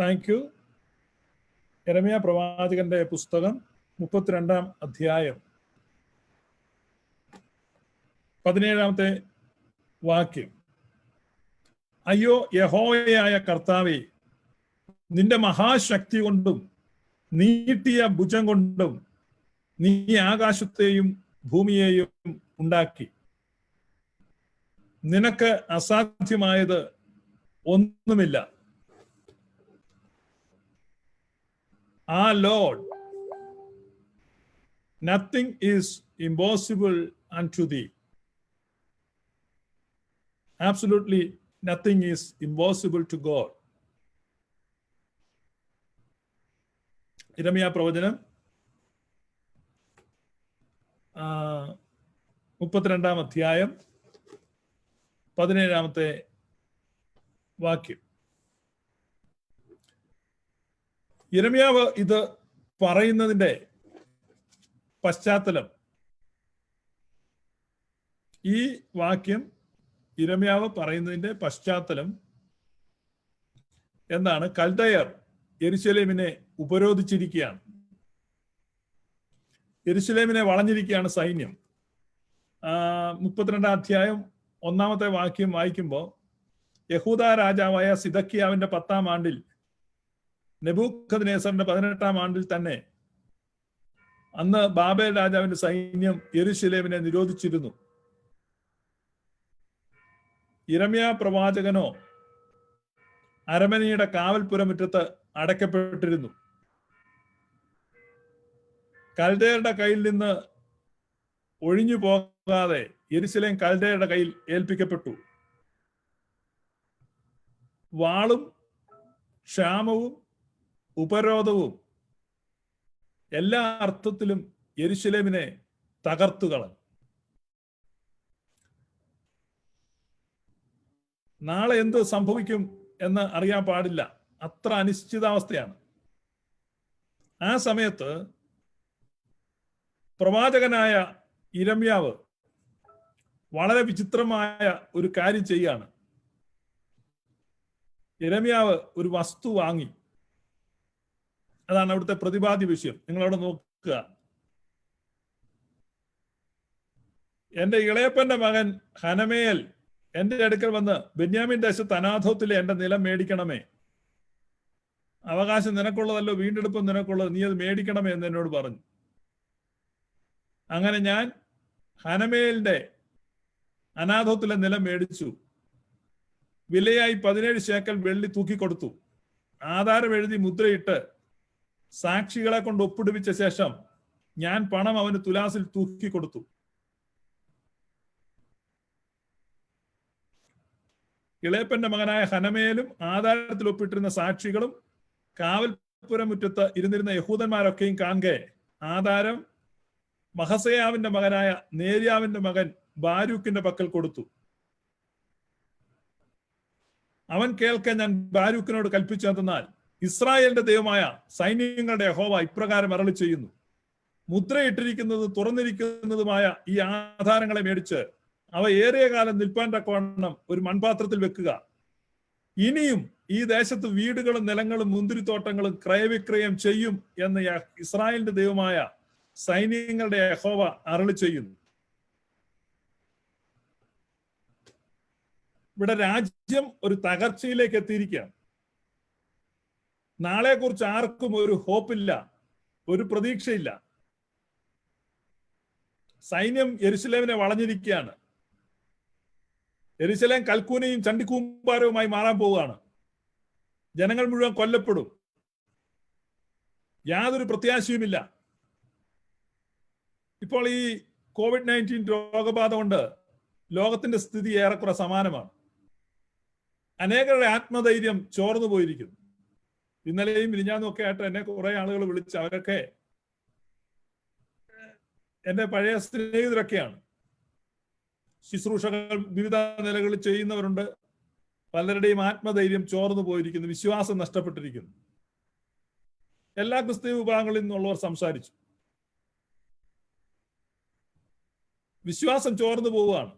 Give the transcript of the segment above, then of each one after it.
Thank you എരമിയ പ്രവാചകന്റെ പുസ്തകം മുപ്പത്തിരണ്ടാം അധ്യായം. പതിനേഴാമത്തെ വാക്യം. അയ്യോ യഹോയായ കർത്താവെ നിന്റെ മഹാശക്തി കൊണ്ടും നീട്ടിയ ഭുജം കൊണ്ടും നീ ആകാശത്തെയും ഭൂമിയെയും ഉണ്ടാക്കി. നിനക്ക് അസാധ്യമായത് ഒന്നുമില്ല. Lord nothing is impossible and to thee absolutely nothing is impossible to God. ഇരമിയ പ്രവചനം മുപ്പത്തിരണ്ടാം അധ്യായം പതിനേഴാമത്തെ വാക്യം ഇരമിയാവ് ഇത് പറയുന്നതിന്റെ പശ്ചാത്തലം ഈ വാക്യം ഇരമ്യാവ് പറയുന്നതിന്റെ പശ്ചാത്തലം എന്താണ് കൽദയർ എരുശലേമിനെ ഉപരോധിച്ചിരിക്കുകയാണ്. എരുശലേമിനെ വളഞ്ഞിരിക്കുകയാണ് സൈന്യം. മുപ്പത്തിരണ്ടാം അധ്യായം ഒന്നാമത്തെ വാക്യം വായിക്കുമ്പോൾ യഹൂദ രാജാവായ സിദക്കിയാവിന്റെ പത്താം ആണ്ടിൽ നെബൂഖദ് നേസറിന്റെ പതിനെട്ടാം ആണ്ടിൽ തന്നെ അന്ന് ബാബേൽ രാജാവിന്റെ സൈന്യം യെരുശലേമിനെ നിരോധിച്ചിരുന്നു. ഇരമ്യ പ്രവാചകനോ അരമനയുടെ കാവൽപുരമുറ്റത്ത് അടയ്ക്കപ്പെട്ടിരുന്നു. കൽഡയുടെ കയ്യിൽ നിന്ന് ഒഴിഞ്ഞു പോകാതെ എരിശിലേം കൽഡയുടെ കയ്യിൽ ഏൽപ്പിക്കപ്പെട്ടു. വാളും ക്ഷാമവും ഉപരോധവും എല്ലാ അർത്ഥത്തിലും എരുശലേമിനെ തകർത്തുകള നാളെ എന്ത് സംഭവിക്കും എന്ന് അറിയാൻ പാടില്ല. അത്ര അനിശ്ചിതാവസ്ഥയാണ്. ആ സമയത്ത് പ്രവാചകനായ ഇരമ്യാവ് വളരെ വിചിത്രമായ ഒരു കാര്യം ചെയ്യാണ്. ഇരമ്യാവ് ഒരു വസ്തു വാങ്ങി. അതാണ് അവിടുത്തെ പ്രതിപാദ്യ വിഷയം. നിങ്ങൾ അവിടെ നോക്കുക. എന്റെ ഇളയപ്പന്റെ മകൻ ഹനമേൽ എന്റെ അടുക്കൽ വന്ന് ബെന്യാമിൻ ദേശത്ത് അനാഥത്തിലെ എന്റെ നിലം മേടിക്കണമേ. അവകാശം നിനക്കുള്ളതല്ലോ വീണ്ടെടുപ്പും നിനക്കുള്ളത്. നീ അത് മേടിക്കണമേ എന്ന് എന്നോട് പറഞ്ഞു. അങ്ങനെ ഞാൻ ഹനമേലിന്റെ അനാഥത്തിലെ നിലം മേടിച്ചു. വിലയായി പതിനേഴ് ശേക്കൽ വെള്ളി തൂക്കിക്കൊടുത്തു ആധാരം എഴുതി മുദ്രയിട്ട് സാക്ഷികളെ കൊണ്ട് ഒപ്പിടുവിച്ച ശേഷം ഞാൻ പണം അവന് തുലാസിൽ തൂക്കി കൊടുത്തു. ഇളയപ്പന്റെ മകനായ ഹനമേലും ആധാരത്തിൽ ഒപ്പിട്ടിരുന്ന സാക്ഷികളും കാവൽപുരമുറ്റത്ത് ഇരുന്നിരുന്ന യഹൂദന്മാരൊക്കെയും കാണെ ആധാരം മഹസയാവിന്റെ മകനായ നേര്യാവിന്റെ മകൻ ബാരൂക്കിന്റെ പക്കൽ കൊടുത്തു. അവൻ കേൾക്കാൻ ഞാൻ ബാരൂക്കിനോട് കൽപ്പിച്ചു എന്നാൽ ഇസ്രായേലിന്റെ ദൈവമായ സൈന്യങ്ങളുടെ യഹോവ ഇപ്രകാരം അരളി ചെയ്യുന്നു. മുദ്രയിട്ടിരിക്കുന്നത് തുറന്നിരിക്കുന്നതുമായ ഈ ആധാരങ്ങളെ മേടിച്ച് അവ ഏറിയ കാലം നിൽപ്പാൻ തക്കവണ്ണം ഒരു മൺപാത്രത്തിൽ വെക്കുക. ഇനിയും ഈ ദേശത്ത് വീടുകളും നിലങ്ങളും മുന്തിരിത്തോട്ടങ്ങളും ക്രയവിക്രയം ചെയ്യും എന്ന് ഇസ്രായേലിന്റെ ദൈവമായ സൈന്യങ്ങളുടെ യഹോവ അരളി ചെയ്യുന്നു. ഇവിടെ രാജ്യം ഒരു തകർച്ചയിലേക്ക് എത്തിയിരിക്കുകയാണ്. നാളെ കുറിച്ച് ആർക്കും ഒരു ഹോപ്പില്ല ഒരു പ്രതീക്ഷയില്ല. സൈന്യം എരുസലേമിനെ വളഞ്ഞിരിക്കുകയാണ്. എരുസലേം കൽക്കൂനയും ചണ്ടിക്കൂമ്പാരവുമായി മാറാൻ പോവുകയാണ്. ജനങ്ങൾ മുഴുവൻ കൊല്ലപ്പെടും. യാതൊരു പ്രത്യാശയുമില്ല. ഇപ്പോൾ ഈ കോവിഡ് നയന്റീൻ രോഗബാധ കൊണ്ട് ലോകത്തിന്റെ സ്ഥിതി ഏറെക്കുറെ സമാനമാണ്. അനേകരുടെ ആത്മധൈര്യം ചോർന്നു പോയിരിക്കുന്നു ഇന്നലെയും മിനിഞ്ഞാന്നും ഒക്കെ ആയിട്ട് എന്നെ കുറെ ആളുകൾ വിളിച്ച് അവരൊക്കെ എന്റെ പഴയ സ്നേഹിതരൊക്കെയാണ്. ശുശ്രൂഷകൾ വിവിധ നിലകളിൽ ചെയ്യുന്നവരുണ്ട്. പലരുടെയും ആത്മധൈര്യം ചോർന്നു പോയിരിക്കുന്നു. വിശ്വാസം നഷ്ടപ്പെട്ടിരിക്കുന്നു. എല്ലാ ക്രിസ്തീയ വിഭാഗങ്ങളിൽ നിന്നുള്ളവർ സംസാരിച്ചു. വിശ്വാസം ചോർന്നു പോവുകയാണ്.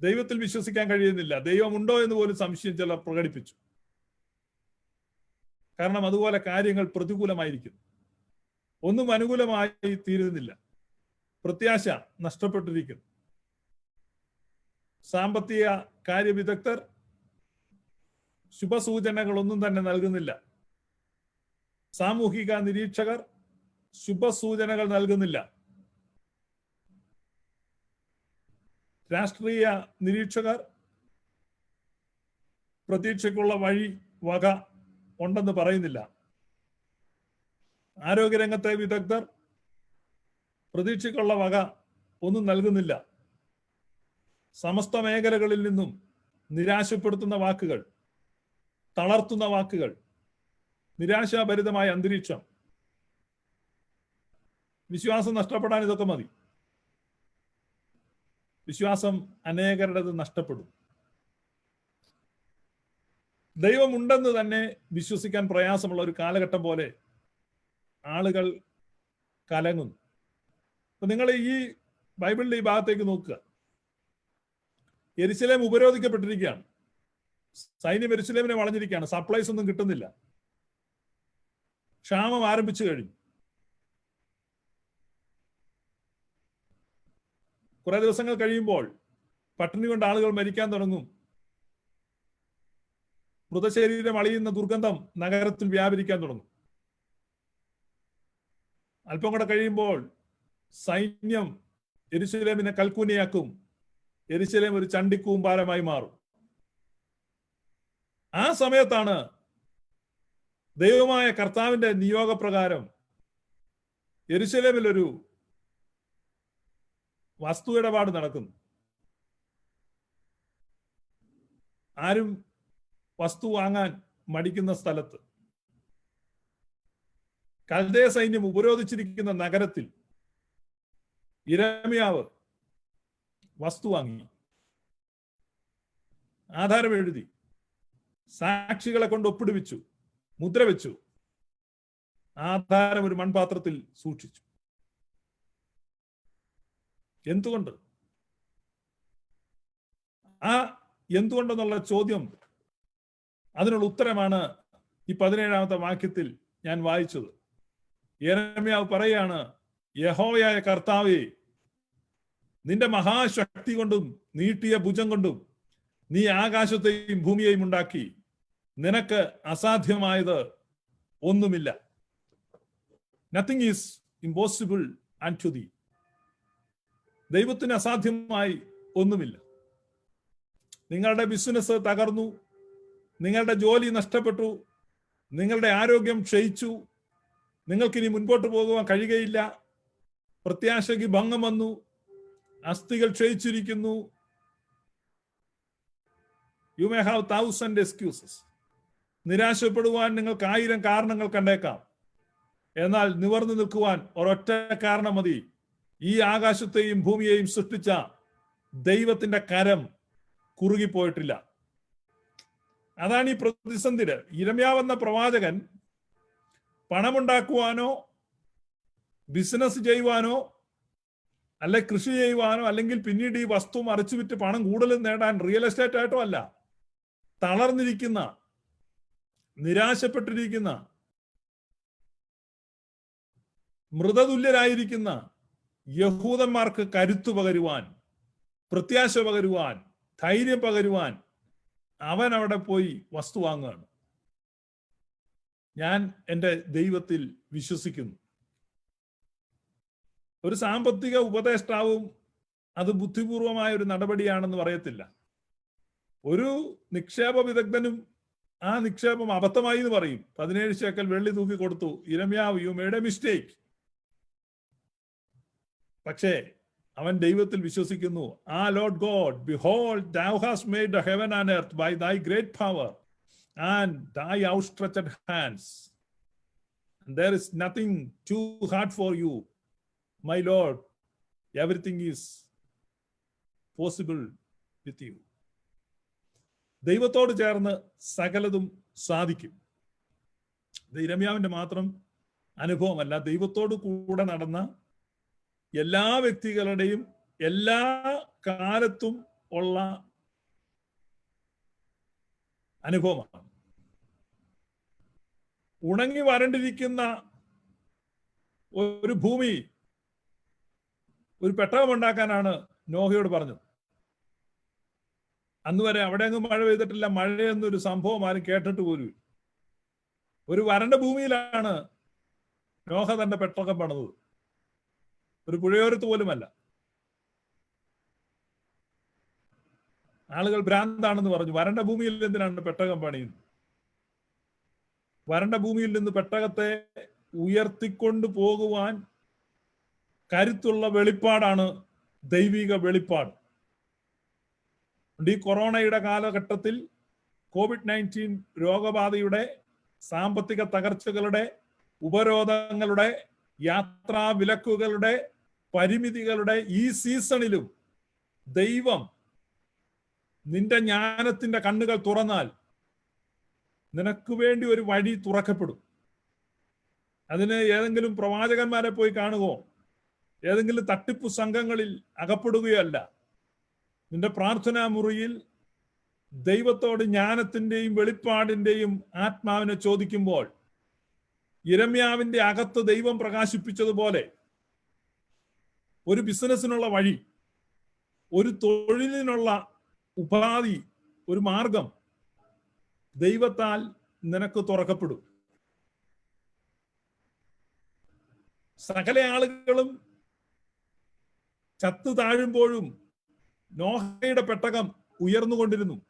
ദൈവത്തിൽ വിശ്വസിക്കാൻ കഴിയുന്നില്ല. ദൈവമുണ്ടോ എന്ന് പോലും സംശയം ചിലർ പ്രകടിപ്പിച്ചു. കാരണം അതുപോലെ കാര്യങ്ങൾ പ്രതികൂലമായിരിക്കുന്നു. ഒന്നും അനുകൂലമായി തീരുന്നില്ല. പ്രത്യാശ നഷ്ടപ്പെട്ടിരിക്കുന്നു. സാമ്പത്തിക കാര്യവിദഗ്ധർ ശുഭസൂചനകളൊന്നും തന്നെ നൽകുന്നില്ല. സാമൂഹിക നിരീക്ഷകർ ശുഭസൂചനകൾ നൽകുന്നില്ല. രാഷ്ട്രീയ നിരീക്ഷകർ പ്രതീക്ഷയ്ക്കുള്ള വഴി വക ഉണ്ടെന്ന് പറയുന്നില്ല. ആരോഗ്യരംഗത്തെ വിദഗ്ധർ പ്രതീക്ഷയ്ക്കുള്ള വക ഒന്നും നൽകുന്നില്ല. സമസ്ത മേഖലകളിൽ നിന്നും നിരാശപ്പെടുത്തുന്ന വാക്കുകൾ തളർത്തുന്ന വാക്കുകൾ നിരാശാഭരിതമായ അന്തരീക്ഷം വിശ്വാസം നഷ്ടപ്പെടാൻ ഇതൊക്കെ മതി. വിശ്വാസം അനേകരുടേത് നഷ്ടപ്പെടും. ദൈവമുണ്ടെന്ന് തന്നെ വിശ്വസിക്കാൻ പ്രയാസമുള്ള ഒരു കാലഘട്ടം പോലെ ആളുകൾ കലങ്ങുന്നു. അപ്പൊ നിങ്ങൾ ഈ ബൈബിളിന്റെ ഈ ഭാഗത്തേക്ക് നോക്കുക. എരിശിലേം ഉപരോധിക്കപ്പെട്ടിരിക്കുകയാണ്. സൈന്യം എരിശിലേമിനെ വളഞ്ഞിരിക്കുകയാണ്. സപ്ലൈസ് ഒന്നും കിട്ടുന്നില്ല. ക്ഷാമം ആരംഭിച്ചു കഴിഞ്ഞു. കുറെ ദിവസങ്ങൾ കഴിയുമ്പോൾ പട്ടിണി കൊണ്ട് ആളുകൾ മരിക്കാൻ തുടങ്ങും. മൃതശരീരം അളിയുന്ന ദുർഗന്ധം നഗരത്തിൽ വ്യാപരിക്കാൻ തുടങ്ങും. അല്പം കൂടെ കഴിയുമ്പോൾ സൈന്യം എരിശിലേമിനെ കൽക്കൂനിയാക്കും. എരിശിലേം ഒരു ചണ്ടിക്കൂമ്പാരമായി മാറും. ആ സമയത്താണ് ദൈവമായ കർത്താവിന്റെ നിയോഗപ്രകാരം എരിശിലേമിൽ ഒരു വസ്തു ഇടപാട് നടക്കുന്നു. ആരും വസ്തു വാങ്ങാൻ മടിക്കുന്ന സ്ഥലത്ത്. കൽദയ സൈന്യം ഉപരോധിച്ചിരിക്കുന്ന നഗരത്തിൽ ഇരമ്യാവ് വസ്തു വാങ്ങി. ആധാരം എഴുതി. സാക്ഷികളെ കൊണ്ട് ഒപ്പിടുവിച്ചു. മുദ്ര വെച്ചു ആധാരം ഒരു മൺപാത്രത്തിൽ സൂക്ഷിച്ചു. എന്തുകൊണ്ട്? ആ എന്തുകൊണ്ടെന്നുള്ള ചോദ്യം അതിനുള്ള ഉത്തരമാണ് ഈ പതിനേഴാമത്തെ വാക്യത്തിൽ ഞാൻ വായിച്ചത്. യേരമ്യാവ് പറയാണ് യഹോയായ കർത്താവേ നിന്റെ മഹാശക്തി കൊണ്ടും നീട്ടിയ ഭുജം കൊണ്ടും നീ ആകാശത്തെയും ഭൂമിയെയും ഉണ്ടാക്കി. നിനക്ക് അസാധ്യമായത് ഒന്നുമില്ല. Nothing is impossible and to the ദൈവത്തിന് അസാധ്യമായി ഒന്നുമില്ല. നിങ്ങളുടെ ബിസിനസ് തകർന്നു നിങ്ങളുടെ ജോലി നഷ്ടപ്പെട്ടു. നിങ്ങളുടെ ആരോഗ്യം ക്ഷയിച്ചു. നിങ്ങൾക്കിനി മുൻപോട്ട് പോകുവാൻ കഴിയുകയില്ല. പ്രത്യാശയ്ക്ക് ഭംഗം വന്നു. അസ്ഥികൾ ക്ഷയിച്ചിരിക്കുന്നു. You may have thousand excuses നിരാശപ്പെടുവാൻ നിങ്ങൾക്ക് ആയിരം കാരണങ്ങൾ കണ്ടേക്കാം. എന്നാൽ നിവർന്നു നിൽക്കുവാൻ ഒരൊറ്റ കാരണം മതി. ഈ ആകാശത്തെയും ഭൂമിയെയും സൃഷ്ടിച്ച ദൈവത്തിന്റെ കരം കുറുകിപ്പോയിട്ടില്ല. അതാണ് ഈ പ്രതിസന്ധിയുടെ ഇരമ്യാവെന്ന പ്രവാചകൻ പണമുണ്ടാക്കുവാനോ ബിസിനസ് ചെയ്യുവാനോ അല്ലെ കൃഷി ചെയ്യുവാനോ അല്ലെങ്കിൽ പിന്നീട് ഈ വസ്തു മറിച്ചു വിറ്റ് പണം കൂടുതൽ നേടാൻ റിയൽ എസ്റ്റേറ്റ് ആയിട്ടോ അല്ല തളർന്നിരിക്കുന്ന നിരാശപ്പെട്ടിരിക്കുന്ന മൃതതുല്യരായിരിക്കുന്ന യഹൂദന്മാർക്ക് കരുത്തു പകരുവാൻ പ്രത്യാശ പകരുവാൻ ധൈര്യം പകരുവാൻ അവൻ അവിടെ പോയി വസ്തു വാങ്ങുകയാണ്. ഞാൻ എന്റെ ദൈവത്തിൽ വിശ്വസിക്കുന്നു. ഒരു സാമ്പത്തിക ഉപദേഷ്ടാവും അത് ബുദ്ധിപൂർവമായ ഒരു നടപടിയാണെന്ന് പറയത്തില്ല. ഒരു നിക്ഷേപ വിദഗ്ധനും ആ നിക്ഷേപം അബദ്ധമായി എന്ന് പറയും. പതിനേഴ് ശേക്കൽ വെള്ളി തൂക്കി കൊടുത്തു. ഇരമ്യാവ് യു മേഡ് എ മിസ്റ്റേക്ക് പക്ഷേ അവൻ ദൈവത്തിൽ വിശ്വസിക്കുന്നു ആ Lord God behold thou has made the heaven and earth by thy great power and thy outstretched hands there is nothing too hard for you my Lord everything is possible with you ദൈവത്തോട് ചേർന്ന് സകലതും സാധിക്കും. ഇത് ഇരമ്യാവിന്റെ മാത്രം അനുഭവമല്ല ദൈവത്തോട് കൂടെ നടന്ന എല്ലാ വ്യക്തികളുടെയും എല്ലാ കാലത്തും ഉള്ള അനുഭവമാണ്. ഉണങ്ങി വരണ്ടിരിക്കുന്ന ഒരു ഭൂമി ഒരു പെട്ടകം ഉണ്ടാക്കാനാണ് നോഹയോട് പറഞ്ഞത്. അന്ന് വരെ അവിടെ അങ്ങ് മഴ പെയ്തിട്ടില്ല. മഴ എന്നൊരു സംഭവം ആരും കേട്ടിട്ട് പോലും ഒരു വരണ്ട ഭൂമിയിലാണ് നോഹ തന്റെ പെട്ടകം പണിതത് ഒരു പുഴയോരത്ത് പോലുമല്ല. ആളുകൾ ഭ്രാന്താണെന്ന് പറഞ്ഞു. വരണ്ട ഭൂമിയിൽ എന്തിനാണ് പെട്ടകം പണിയുന്നത്? വരണ്ട ഭൂമിയിൽ നിന്ന് പെട്ടകത്തെ ഉയർത്തിക്കൊണ്ട് പോകുവാൻ കരുത്തുള്ള വെളിപ്പാടാണ് ദൈവിക വെളിപ്പാട്. ഈ കൊറോണയുടെ കാലഘട്ടത്തിൽ കോവിഡ് നയന്റീൻ രോഗബാധയുടെ സാമ്പത്തിക തകർച്ചകളുടെ ഉപരോധങ്ങളുടെ യാത്രാ വിലക്കുകളുടെ പരിമിതികളുടെ ഈ സീസണിലും ദൈവം നിന്റെ ജ്ഞാനത്തിന്റെ കണ്ണുകൾ തുറന്നാൽ നിനക്ക് വേണ്ടി ഒരു വഴി തുറക്കപ്പെടും. അതിന് ഏതെങ്കിലും പ്രവാചകന്മാരെ പോയി കാണുകയോ ഏതെങ്കിലും തട്ടിപ്പ് സംഘങ്ങളിൽ അകപ്പെടുകയോ അല്ല നിന്റെ പ്രാർത്ഥനാ മുറിയിൽ ദൈവത്തോട് ജ്ഞാനത്തിന്റെയും വെളിപ്പാടിന്റെയും ആത്മാവിനെ ചോദിക്കുമ്പോൾ ഇരമ്യാവിന്റെ അകത്ത് ദൈവം പ്രകാശിപ്പിച്ചതുപോലെ ഒരു ബിസിനസ്സിനുള്ള വഴി ഒരു തൊഴിലിനുള്ള ഉപാധി ഒരു മാർഗം ദൈവത്താൽ നിനക്ക് തുറക്കപ്പെടും. സകല ആളുകളും ചത്തു താഴുമ്പോഴും നോഹയുടെ പെട്ടകം ഉയർന്നുകൊണ്ടിരുന്നു.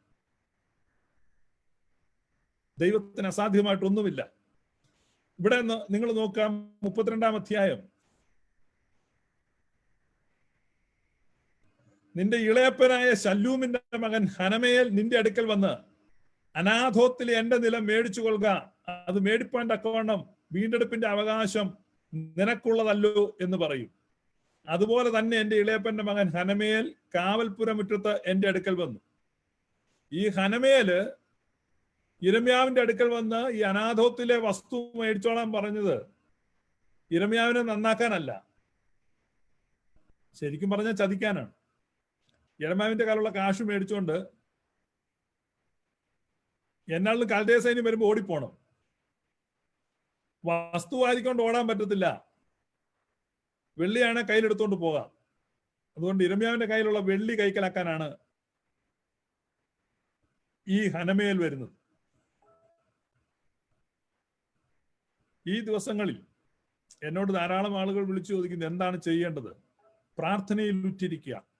ദൈവത്തിന് അസാധ്യമായിട്ടൊന്നുമില്ല. ഇവിടെ നിങ്ങൾ നോക്കാം മുപ്പത്തിരണ്ടാം അധ്യായം. നിന്റെ ഇളയപ്പനായ ശല്ലൂമിന്റെ മകൻ ഹനമേൽ നിന്റെ അടുക്കൽ വന്ന് അനാഥോത്തിൽ എന്റെ നിലം മേടിച്ചു കൊള്ളുക. അത് മേടിപ്പാൻ തക്കവണ്ണം വീണ്ടെടുപ്പിന്റെ അവകാശം നിനക്കുള്ളതല്ലോ എന്ന് പറയും. അതുപോലെ തന്നെ എന്റെ ഇളയപ്പന്റെ മകൻ ഹനമേൽ കാവൽപുരമുറ്റത്ത് എന്റെ അടുക്കൽ വന്നു. ഈ ഹനമേൽ ഇരമ്യാവിന്റെ അടുക്കൽ വന്ന് ഈ അനാഥോത്തിലെ വസ്തു മേടിച്ചോളാൻ പറഞ്ഞത് ഇരമ്യാവിനെ നന്നാക്കാനല്ല. ശരിക്കും പറഞ്ഞാൽ ചതിക്കാനാണ്. ഇരമ്യാവിന്റെ കാലുള്ള കാശ് മേടിച്ചുകൊണ്ട് എന്നാളിൽ കൽദേ സൈന്യം വരുമ്പോൾ ഓടിപ്പോണം. വസ്തു വാരിക്കൊണ്ട് ഓടാൻ പറ്റത്തില്ല. വെള്ളിയാണ് കയ്യിലെടുത്തോണ്ട് പോകാം അതുകൊണ്ട് ഇരമ്യാവിന്റെ കയ്യിലുള്ള വെള്ളി കൈക്കലാക്കാനാണ് ഈ ഹനമേൽ വരുന്നത്. ഈ ദിവസങ്ങളിൽ എന്നോട് ധാരാളം ആളുകൾ വിളിച്ചു ചോദിക്കുന്നത് എന്താണ് ചെയ്യേണ്ടത്? പ്രാർത്ഥനയിൽ ഉറ്റിരിക്കുക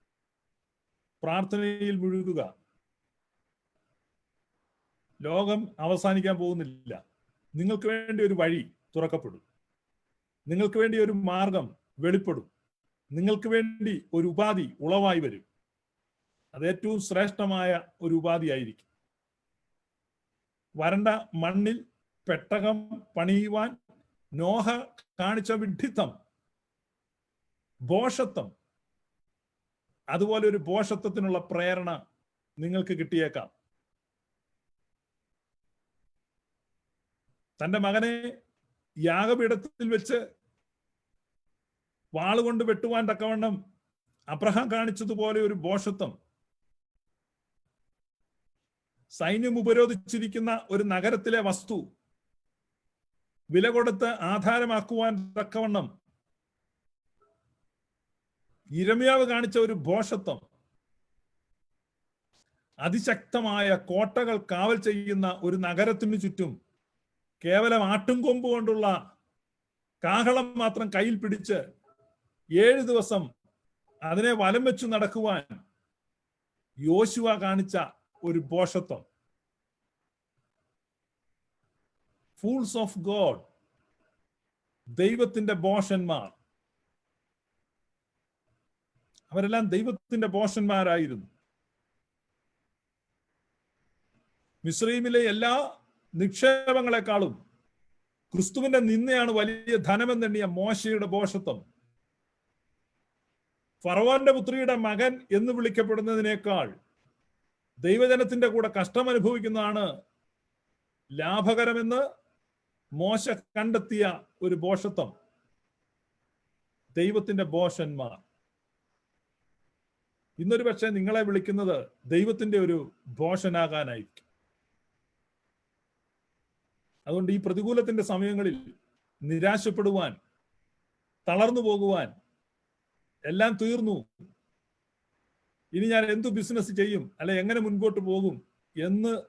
പ്രാർത്ഥനയിൽ മുഴുകുക. ലോകം അവസാനിക്കാൻ പോകുന്നില്ല. നിങ്ങൾക്ക് വേണ്ടി ഒരു വഴി തുറക്കപ്പെടും. നിങ്ങൾക്ക് വേണ്ടി ഒരു മാർഗം വെളിപ്പെടും. നിങ്ങൾക്ക് വേണ്ടി ഒരു ഉപാധി ഉളവായി വരും. അത് ഏറ്റവും ശ്രേഷ്ഠമായ ഒരു ഉപാധിയായിരിക്കും വരണ്ട മണ്ണിൽ പെട്ടകം പണിയുവാൻ നോഹ കാണിച്ച വിഡ്ഢിത്തം ബോഷത്വം അതുപോലെ ഒരു ബോഷത്വത്തിനുള്ള പ്രേരണ നിങ്ങൾക്ക് കിട്ടിയേക്കാം. തന്റെ മകനെ യാഗപീഠത്തിൽ വെച്ച് വാളുകൊണ്ട് വെട്ടുവാൻ തക്കവണ്ണം അബ്രഹാം കാണിച്ചതുപോലെ ഒരു ബോഷത്വം സൈന്യം ഉപരോധിച്ചിരിക്കുന്ന ഒരു നഗരത്തിലെ വസ്തു വില കൊടുത്ത് ആധാരമാക്കുവാൻ തക്കവണ്ണം ഇരമ്യാവ് കാണിച്ച ഒരു ഭോഷത്വം അതിശക്തമായ കോട്ടകൾ കാവൽ ചെയ്യുന്ന ഒരു നഗരത്തിനു ചുറ്റും കേവലം ആട്ടുംകൊമ്പ് കൊണ്ടുള്ള കാഹളം മാത്രം കയ്യിൽ പിടിച്ച് ഏഴ് ദിവസം അതിനെ വലം വെച്ചു നടക്കുവാൻ യോശുവ കാണിച്ച ഒരു പോഷത്വം ഫൂൾസ് ഓഫ് ഗോഡ് ദൈവത്തിന്റെ ബോഷന്മാർ. അവരെല്ലാം ദൈവത്തിന്റെ പോഷന്മാരായിരുന്നു. മിശ്രീമിലെ എല്ലാ നിക്ഷേപങ്ങളെക്കാളും ക്രിസ്തുവിന്റെ നിന്നയാണ് വലിയ ധനമെന്നെണ്ണിയ മോശയുടെ പോഷത്വം. ഫറവാന്റെ പുത്രിയുടെ മകൻ എന്ന് വിളിക്കപ്പെടുന്നതിനേക്കാൾ ദൈവജനത്തിന്റെ കൂടെ കഷ്ടം അനുഭവിക്കുന്നതാണ് ലാഭകരമെന്ന് മോശ കണ്ടെത്തിയ ഒരു ബോഷത്വം ദൈവത്തിന്റെ ബോഷന്മാർ ഇന്നൊരു പക്ഷേ നിങ്ങളെ വിളിക്കുന്നത് ദൈവത്തിന്റെ ഒരു ഘോഷനാകാനായിരിക്കും. അതുകൊണ്ട് ഈ പ്രതികൂലത്തിന്റെ സമയങ്ങളിൽ നിരാശപ്പെടുവാൻ തളർന്നു പോകുവാൻ എല്ലാം തീർന്നു. ഇനി ഞാൻ എന്തു ബിസിനസ് ചെയ്യും അല്ലെ എങ്ങനെ മുൻപോട്ട് പോകും എന്ന്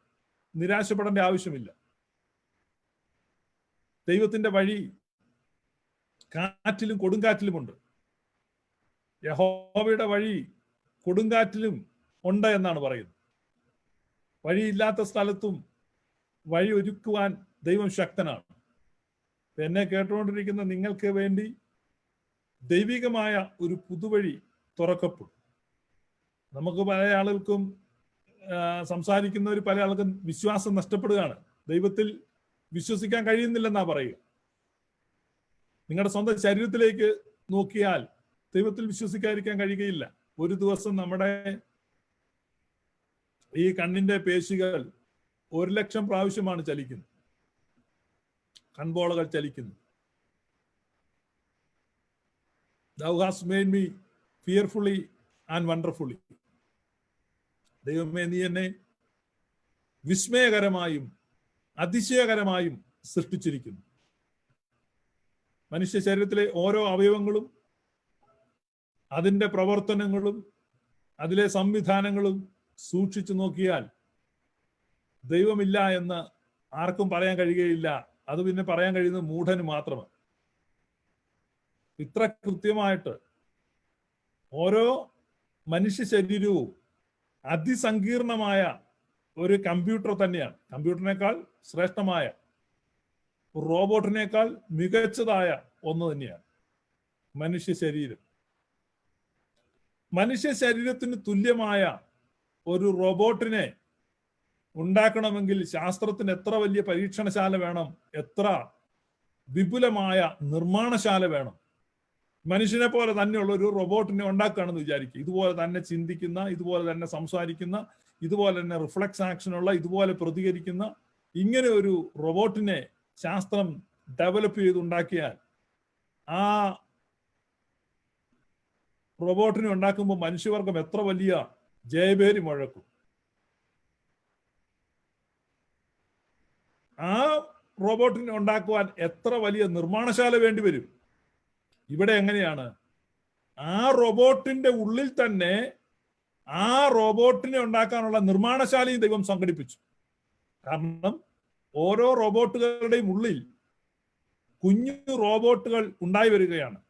നിരാശപ്പെടേണ്ട ആവശ്യമില്ല. ദൈവത്തിന്റെ വഴി കാറ്റിലും കൊടുങ്കാറ്റിലുമുണ്ട്. യഹോവയുടെ വഴി കൊടുങ്കാറ്റിലും ഉണ്ട് എന്നാണ് പറയുന്നത്. വഴിയില്ലാത്ത സ്ഥലത്തും വഴി ഒരുക്കുവാൻ ദൈവം ശക്തനാണ്. എന്നെ കേട്ടുകൊണ്ടിരിക്കുന്ന നിങ്ങൾക്ക് വേണ്ടി ദൈവികമായ ഒരു പുതുവഴി തുറക്കപ്പെടും. നമുക്ക് പല ആളുകൾക്കും സംസാരിക്കുന്നവർ പല ആൾക്കും വിശ്വാസം നഷ്ടപ്പെടുകയാണ്. ദൈവത്തിൽ വിശ്വസിക്കാൻ കഴിയുന്നില്ലെന്നാ പറയുക. നിങ്ങളുടെ സ്വന്തം ശരീരത്തിലേക്ക് നോക്കിയാൽ ദൈവത്തിൽ വിശ്വസിക്കാതിരിക്കാൻ കഴിയുകയില്ല. ഒരു ദിവസം നമ്മുടെ ഈ കണ്ണിന്റെ പേശികൾ ഒരു ലക്ഷം പ്രാവശ്യമാണ് ചലിക്കുന്നത്. കൺപോളകൾ ചലിക്കുന്നു. Thou has made me fearfully and wonderfully ദൈവമേ നീ എന്നെ വിസ്മയകരമായും അതിശയകരമായും സൃഷ്ടിച്ചിരിക്കുന്നു. മനുഷ്യ ശരീരത്തിലെ ഓരോ അവയവങ്ങളും അതിന്റെ പ്രവർത്തനങ്ങളും അതിലെ സംവിധാനങ്ങളും സൂക്ഷിച്ചു നോക്കിയാൽ ദൈവമില്ല എന്ന് ആർക്കും പറയാൻ കഴിയുകയില്ല. അത് പിന്നെ പറയാൻ കഴിയുന്നത് മൂഢന് മാത്രമാണ്. ഇത്ര കൃത്യമായിട്ട് ഓരോ മനുഷ്യ ശരീരവും അതിസങ്കീർണമായ ഒരു കമ്പ്യൂട്ടർ തന്നെയാണ്. കമ്പ്യൂട്ടറിനേക്കാൾ ശ്രേഷ്ഠമായ റോബോട്ടിനേക്കാൾ മികച്ചതായ ഒന്ന് തന്നെയാണ് മനുഷ്യ ശരീരം. മനുഷ്യ ശരീരത്തിന് തുല്യമായ ഒരു റോബോട്ടിനെ ഉണ്ടാക്കണമെങ്കിൽ ശാസ്ത്രത്തിന് എത്ര വലിയ പരീക്ഷണശാല വേണം? എത്ര വിപുലമായ നിർമ്മാണശാല വേണം? മനുഷ്യനെ പോലെ തന്നെയുള്ള ഒരു റോബോട്ടിനെ ഉണ്ടാക്കുകയാണെന്ന് വിചാരിക്കുക. ഇതുപോലെ തന്നെ ചിന്തിക്കുന്ന ഇതുപോലെ തന്നെ സംസാരിക്കുന്ന ഇതുപോലെ തന്നെ റിഫ്ലക്സ് ആക്ഷനുള്ള ഇതുപോലെ പ്രതികരിക്കുന്ന ഇങ്ങനെ ഒരു റോബോട്ടിനെ ശാസ്ത്രം ഡെവലപ്പ് ചെയ്തുണ്ടാക്കിയാൽ ആ റോബോട്ടിനെ ഉണ്ടാക്കുമ്പോൾ മനുഷ്യവർഗം എത്ര വലിയ ജയഭേരി മുഴക്കും. ആ റോബോട്ടിനെ ഉണ്ടാക്കുവാൻ എത്ര വലിയ നിർമ്മാണശാല വേണ്ടി വരും? ഇവിടെ എങ്ങനെയാണ്? ആ റോബോട്ടിന്റെ ഉള്ളിൽ തന്നെ ആ റോബോട്ടിനെ ഉണ്ടാക്കാനുള്ള നിർമ്മാണശാലയും ദൈവം സംഘടിപ്പിച്ചു. കാരണം ഓരോ റോബോട്ടുകളുടെയും ഉള്ളിൽ കുഞ്ഞു റോബോട്ടുകൾ ഉണ്ടായി വരികയാണ്.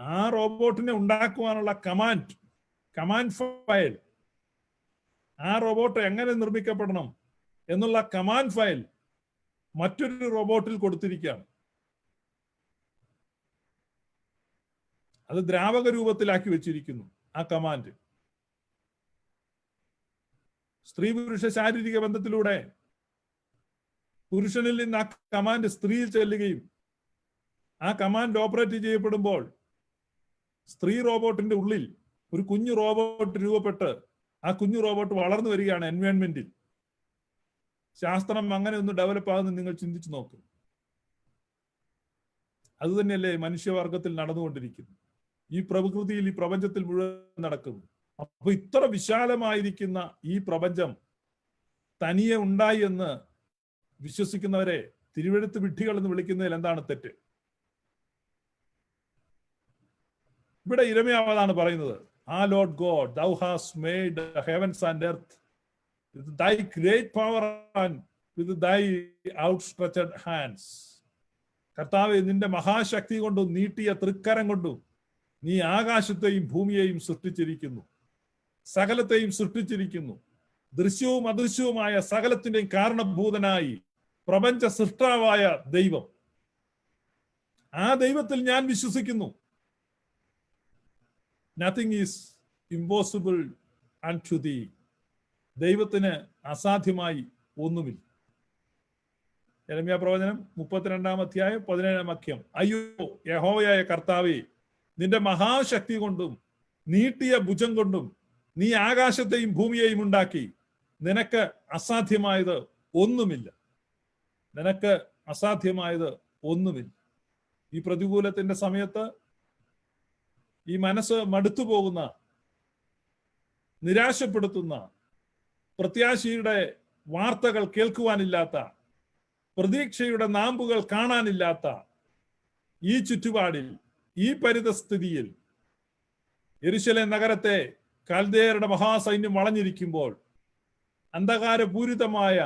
ആ റോബോട്ടിനെ ഉണ്ടാക്കുവാനുള്ള കമാൻഡ് കമാൻഡ് ഫയൽ. ആ റോബോട്ട് എങ്ങനെ നിർമ്മിക്കപ്പെടണം എന്നുള്ള കമാൻഡ് ഫയൽ മറ്റൊരു റോബോട്ടിൽ കൊടുത്തിരിക്കുകയാണ്. അത് ദ്രാവക രൂപത്തിലാക്കി വെച്ചിരിക്കുന്നു ആ കമാൻഡ്. സ്ത്രീ പുരുഷ ശാരീരിക ബന്ധത്തിലൂടെ പുരുഷനിൽ നിന്ന് ആ കമാൻഡ് സ്ത്രീയിൽ ചെല്ലുകയും ആ കമാൻഡ് ഓപ്പറേറ്റ് ചെയ്യപ്പെടുമ്പോൾ സ്ത്രീ റോബോട്ടിന്റെ ഉള്ളിൽ ഒരു കുഞ്ഞു റോബോട്ട് രൂപപ്പെട്ട് ആ കുഞ്ഞു റോബോട്ട് വളർന്നു വരികയാണ് എൻവയോൺമെന്റിൽ. ശാസ്ത്രം അങ്ങനെ ഒന്ന് ഡെവലപ്പ് ആകുന്ന നിങ്ങൾ ചിന്തിച്ചു നോക്കും. അത് തന്നെയല്ലേ മനുഷ്യവർഗത്തിൽ നടന്നുകൊണ്ടിരിക്കുന്നു. ഈ പ്രകൃതിയിൽ ഈ പ്രപഞ്ചത്തിൽ മുഴുവൻ നടക്കുന്നു. അപ്പൊ ഇത്ര വിശാലമായിരിക്കുന്ന ഈ പ്രപഞ്ചം തനിയെ ഉണ്ടായി എന്ന് വിശ്വസിക്കുന്നവരെ തിരുവെഴുത്ത് വിഡ്ഢികൾ എന്ന് വിളിക്കുന്നതിൽ എന്താണ് തെറ്റ്? ഇവിടെ ഇരമയാവതാണ് പറയുന്നത് ആ Lord God thou has made heavens and earth with thy great power and with thy outstretched hands കർത്താവ് നിന്റെ മഹാശക്തി കൊണ്ടും നീട്ടിയ തൃക്കരം കൊണ്ടും നീ ആകാശത്തെയും ഭൂമിയെയും സൃഷ്ടിച്ചിരിക്കുന്നു സകലത്തെയും സൃഷ്ടിച്ചിരിക്കുന്നു. ദൃശ്യവും അദൃശ്യവുമായ സകലത്തിന്റെയും കാരണഭൂതനായി പ്രപഞ്ച സൃഷ്ടാവായ ദൈവം. ആ ദൈവത്തിൽ ഞാൻ വിശ്വസിക്കുന്നു. Nothing is impossible and to the ദൈവത്തിന് അസാധ്യമായി ഒന്നുമില്ല. എരമ്യ പ്രവചനം മുപ്പത്തിരണ്ടാം അധ്യായം പതിനേഴാം വാക്യം അയ്യോ യഹോവയായ കർത്താവെ നിന്റെ മഹാശക്തി കൊണ്ടും നീട്ടിയ ഭുജം കൊണ്ടും നീ ആകാശത്തെയും ഭൂമിയെയും ഉണ്ടാക്കി. നിനക്ക് അസാധ്യമായത് ഒന്നുമില്ല. നിനക്ക് അസാധ്യമായത് ഒന്നുമില്ല. ഈ പ്രതികൂലത്തിന്റെ സമയത്ത് ഈ മനസ്സ് മടുത്തു പോകുന്ന നിരാശപ്പെടുത്തുന്ന പ്രത്യാശയുടെ വാർത്തകൾ കേൾക്കുവാനില്ലാത്ത പ്രതീക്ഷയുടെ നാമ്പുകൾ കാണാനില്ലാത്ത ഈ ചുറ്റുപാടിൽ ഈ പരിതസ്ഥിതിയിൽ എരുശലെ നഗരത്തെ കാൽദേയരുടെ മഹാസൈന്യം വളഞ്ഞിരിക്കുമ്പോൾ അന്ധകാരപൂരിതമായ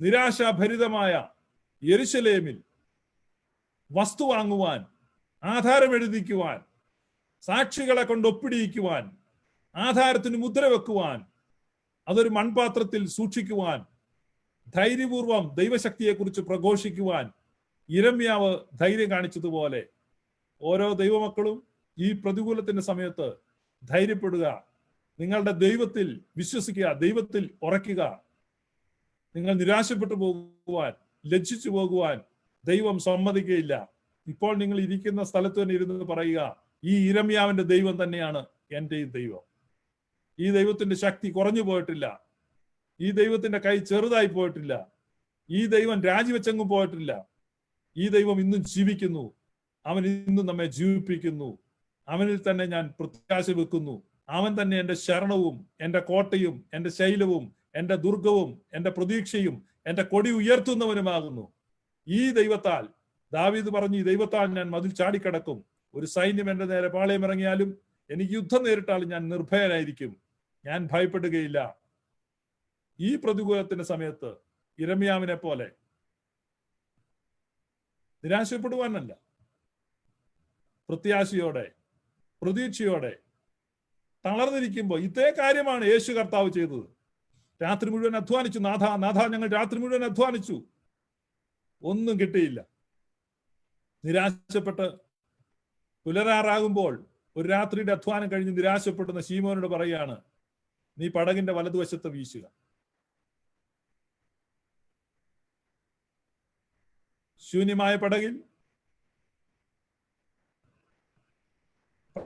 നിരാശാഭരിതമായ എരുശലേമിൽ വസ്തു വാങ്ങുവാൻ ആധാരം എഴുതിക്കുവാൻ സാക്ഷികളെ കൊണ്ട് ഒപ്പിടിയിക്കുവാൻ ആധാരത്തിന് മുദ്ര വെക്കുവാൻ അതൊരു മൺപാത്രത്തിൽ സൂക്ഷിക്കുവാൻ ധൈര്യപൂർവം ദൈവശക്തിയെക്കുറിച്ച് പ്രഘോഷിക്കുവാൻ ഇരമ്യാവ് ധൈര്യം കാണിച്ചതുപോലെ ഓരോ ദൈവമക്കളും ഈ പ്രതികൂലത്തിന്റെ സമയത്ത് ധൈര്യപ്പെടുക നിങ്ങളുടെ ദൈവത്തിൽ വിശ്വസിക്കുക ദൈവത്തിൽ ഉറയ്ക്കുക. നിങ്ങൾ നിരാശപ്പെട്ടു പോകുവാൻ ലജ്ജിച്ചു പോകുവാൻ ദൈവം സമ്മതിക്കുകയില്ല. ഇപ്പോൾ നിങ്ങൾ ഇരിക്കുന്ന സ്ഥലത്ത് തന്നെ ഇരുന്ന് പറയുക ഈ ഇരമ്യാവിന്റെ ദൈവം തന്നെയാണ് എന്റെ ദൈവം. ഈ ദൈവത്തിന്റെ ശക്തി കുറഞ്ഞു പോയിട്ടില്ല. ഈ ദൈവത്തിന്റെ കൈ ചെറുതായി പോയിട്ടില്ല. ഈ ദൈവം രാജിവെച്ചെങ്ങും പോയിട്ടില്ല. ഈ ദൈവം ഇന്നും ജീവിക്കുന്നു. അവൻ ഇന്നും നമ്മെ ജീവിപ്പിക്കുന്നു. അവനിൽ തന്നെ ഞാൻ പ്രത്യാശ വെക്കുന്നു. അവൻ തന്നെ എന്റെ ശരണവും എന്റെ കോട്ടയും എന്റെ ശൈലവും എന്റെ ദുർഗവും എന്റെ പ്രതീക്ഷയും എന്റെ കൊടി ഉയർത്തുന്നവനുമാകുന്നു. ഈ ദൈവത്താൽ ദാവീദ് പറഞ്ഞു ഈ ദൈവത്താൽ ഞാൻ മതിൽ ചാടിക്കടക്കും. ഒരു സൈന്യം എന്റെ നേരെ പാളയം ഇറങ്ങിയാലും എനിക്ക് യുദ്ധം നേരിട്ടാലും ഞാൻ നിർഭയനായിരിക്കും. ഞാൻ ഭയപ്പെടുകയില്ല. ഈ പ്രതികൂലത്തിന്റെ സമയത്ത് ഇരമ്യാവിനെ പോലെ നിരാശപ്പെടുവാനല്ല. പ്രത്യാശയോടെ പ്രതീക്ഷയോടെ തളർന്നിരിക്കുമ്പോൾ ഇതേ കാര്യമാണ് യേശു കർത്താവ് ചെയ്തത്. രാത്രി മുഴുവൻ അധ്വാനിച്ചു. നാഥ നാഥ ഞങ്ങൾ രാത്രി മുഴുവൻ അധ്വാനിച്ചു. ഒന്നും കിട്ടിയില്ല. നിരാശപ്പെട്ട് പുലരാറാകുമ്പോൾ ഒരു രാത്രിയുടെ അധ്വാനം കഴിഞ്ഞ് നിരാശപ്പെടുന്ന ശീമോനോട് പറയാണ് നീ പടകിന്റെ വലതുവശത്ത് വീശുക. ശൂന്യമായ പടകിൽ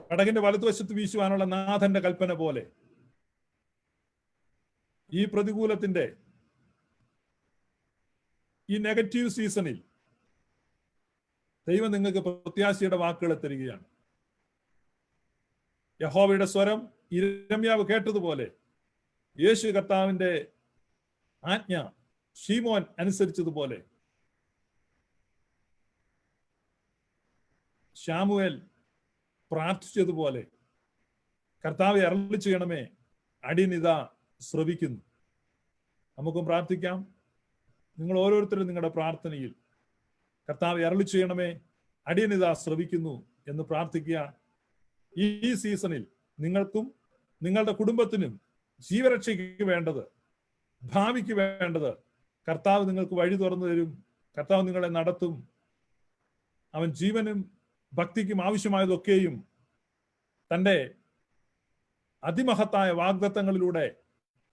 പടകിന്റെ വലതുവശത്ത് വീശുവാനുള്ള നാഥന്റെ കൽപ്പന പോലെ ഈ പ്രതികൂലത്തിന്റെ ഈ നെഗറ്റീവ് സീസണിൽ ദൈവം നിങ്ങൾക്ക് പ്രത്യാശയുടെ വാക്കുകൾ തരികയാണ്. യഹോവയുടെ സ്വരം ഇരമ്യാവ് കേട്ടതുപോലെ യേശു കർത്താവിന്റെ ആജ്ഞ ഷീമോൻ അനുസരിച്ചതുപോലെ ഷാമുവേൽ പ്രാർത്ഥിച്ചതുപോലെ കർത്താവ് അരളി ചെയ്യണമേ അടിനിത ശ്രവിക്കുന്നു. നമുക്കും പ്രാർത്ഥിക്കാം. നിങ്ങൾ ഓരോരുത്തരും നിങ്ങളുടെ പ്രാർത്ഥനയിൽ കർത്താവെ അരളി ചെയ്യണമേ. അടിയനിത ശ്രവിക്കുന്നു എന്ന് പ്രാർത്ഥിക്കുക. ഈ സീസണിൽ നിങ്ങൾക്കും നിങ്ങളുടെ കുടുംബത്തിനും ജീവരക്ഷയ്ക്ക് വേണ്ടത് ഭാവിക്ക് വേണ്ടത് കർത്താവ് നിങ്ങൾക്ക് വഴി തുറന്നു തരും. കർത്താവ് നിങ്ങളെ നടത്തും. അവൻ ജീവനും ഭക്തിക്കും ആവശ്യമായതൊക്കെയും തന്റെ അതിമഹത്തായ വാഗ്ദത്തങ്ങളിലൂടെ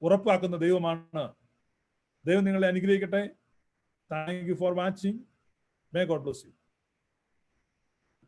ഉറപ്പാക്കുന്ന ദൈവമാണ്. ദൈവം നിങ്ങളെ അനുഗ്രഹിക്കട്ടെ. Thank you for watching may God bless you